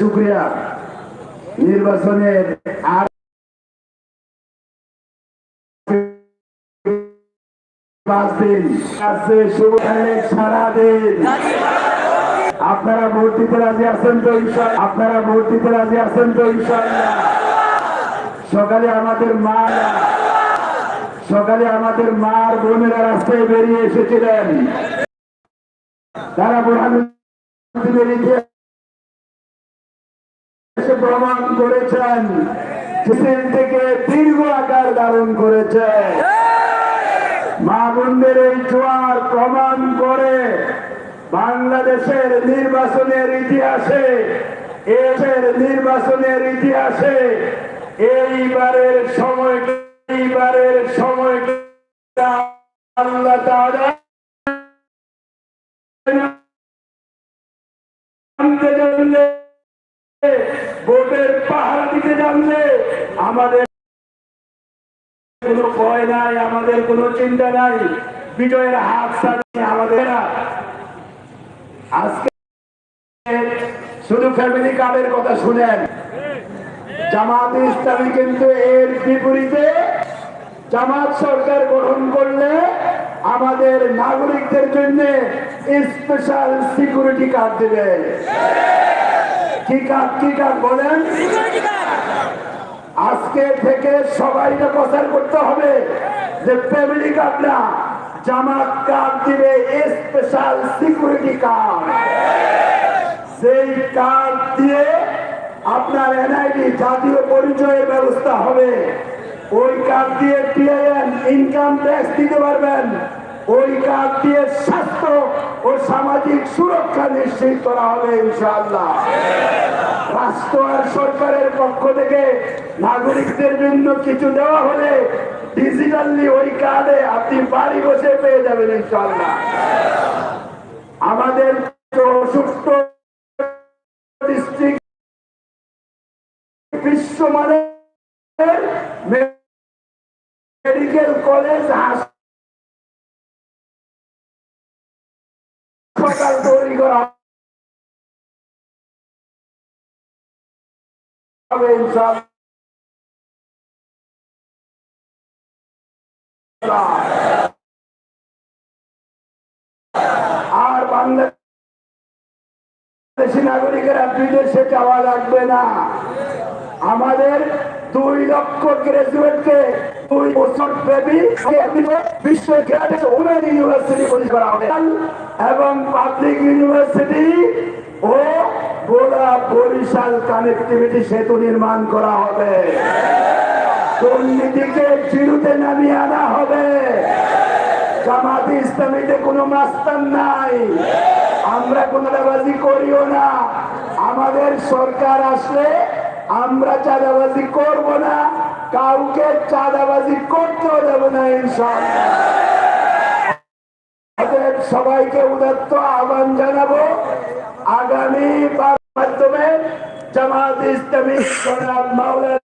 শুক্রিয়া। নির্বাচনের আর আপনারা ভোট দিতে রাজি আছেন তো আপনারা ভোট দিতে রাজি আছেন তো সকালে আমাদের মা সকালে আমাদের মার বোনেরা রাস্তায় বেরিয়ে এসেছিলেন। তারা এসে প্রমাণ করেছেন। মিছিল থেকে দীর্ঘ আকার ধারণ করেছে মা বোনদের এই জোয়ার প্রমাণ করে বাংলাদেশের নির্বাচনের ইতিহাসে এসের নির্বাচনের ইতিহাসে এইবারের সময় এইবারের সময় আল্লাহ ভোটের পাহারা দিতে জানলে আমাদের কোনো ভয় নাই, আমাদের কোনো চিন্তা নাই। বিজয়ের হাত ছাড়িয়ে আমাদের আজকে শুধু ফ্যামিলি কার্ডের কথা শুনেন। জামাত ইসলামী কিন্তু এর বিপরীতে জামাত সরকার গঠন করলে আমাদের নাগরিকদের জন্য স্পেশাল সিকিউরিটি কার্ড দেবে। কি কার্ড বলেন? আজকে থেকে সবাইকে প্রচার করতে হবে যে ফ্যামিলি কার্ড না, জামাত কার্ড দিবে স্পেশাল সিকিউরিটি কার্ড। সেই কার্ড দিয়ে আপনার এনআইডি জাতীয় পরিচয়ের ব্যবস্থা হবে, ওই কার্ড দিয়ে ইনকাম ট্যাক্স দিতে পারবেন। ওই কার্ড দিয়ে স্বাস্থ্য ও সামাজিক সুরক্ষা নিশ্চিত করা হবে ইনশাআল্লাহ। রাষ্ট্র আর সরকারের পক্ষ থেকে নাগরিকদের জন্য কিছু দেওয়া হলে ডিজিটালি ওই কার্ডে আপনি বাড়ি বসে পেয়ে যাবেন ইনশাআল্লাহ। আমাদের অসুস্থ ডিস্ট্রিক্ট বিশ্বমানের মেডিকেল কলেজ, হাসপাতাল তৈরি করা হবে আর বাংলাদেশি নাগরিকেরা বিদেশে যাওয়া লাগবে না। আমাদের দুই লক্ষ গ্রাজুয়েটকে দুই বছর ব্যাপী বিশ্ব ওমেন ইউনিভার্সিটি করা হবে। এবং পাবলিক ইউনিভার্সিটি ও গোলা বরিশাল কানেক্টিভিটি সেতু নির্মাণ করা হবে। দুর্নীতিকে চিরুতে নামিয়ে আনা হবে। জামাত ইসলামীতে কোনো মাস্তান নাই। আমরা কোনো চাঁদাবাজি করিও না। আমাদের সরকার আসলে আমরা চাঁদাবাজি করব না, কাউকে চাঁদাবাজি করতেও দেব না ইনসান সবাইকে উদাত্ত আহ্বান জানাব, আগামী মাধ্যমে জামাত ইসলামী মাওলানা